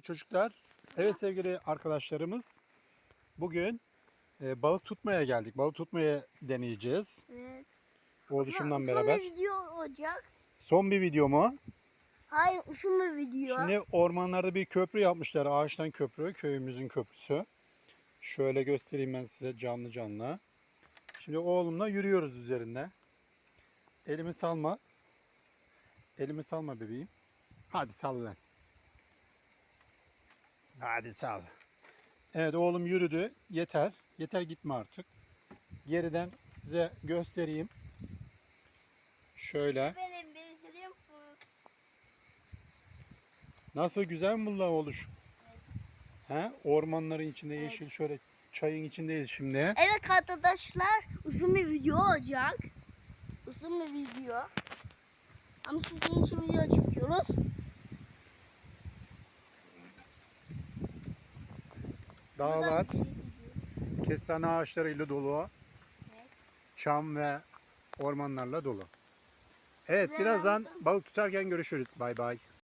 Sevgili çocuklar, evet sevgili arkadaşlarımız, bugün e, balık tutmaya geldik. Balık tutmaya deneyeceğiz. Evet. Oğluşumla Uzun beraber. bir video olacak. Son bir video mu? Hayır uzun bir video. Şimdi ormanlarda bir köprü yapmışlar. Ağaçtan köprü, köyümüzün köprüsü. Şöyle göstereyim ben size canlı canlı. Şimdi oğlumla yürüyoruz üzerinde. Elimi salma. Elimi salma bebeğim. Hadi sal Hadi sal. Evet oğlum yürüdü. Yeter. Yeter gitme artık. Geriden size göstereyim. Şöyle. Nasıl güzel mi bunlar oluş? He? Ormanların içinde Evet. yeşil şöyle çayın içindeyiz şimdi. Evet arkadaşlar uzun bir video olacak. Uzun bir video. Ama sizin için video çekiyoruz. Dağlar kestane ağaçlarıyla dolu. Evet. Çam ve ormanlarla dolu. Evet Ve birazdan birazdan- balık tutarken görüşürüz. Bay bay.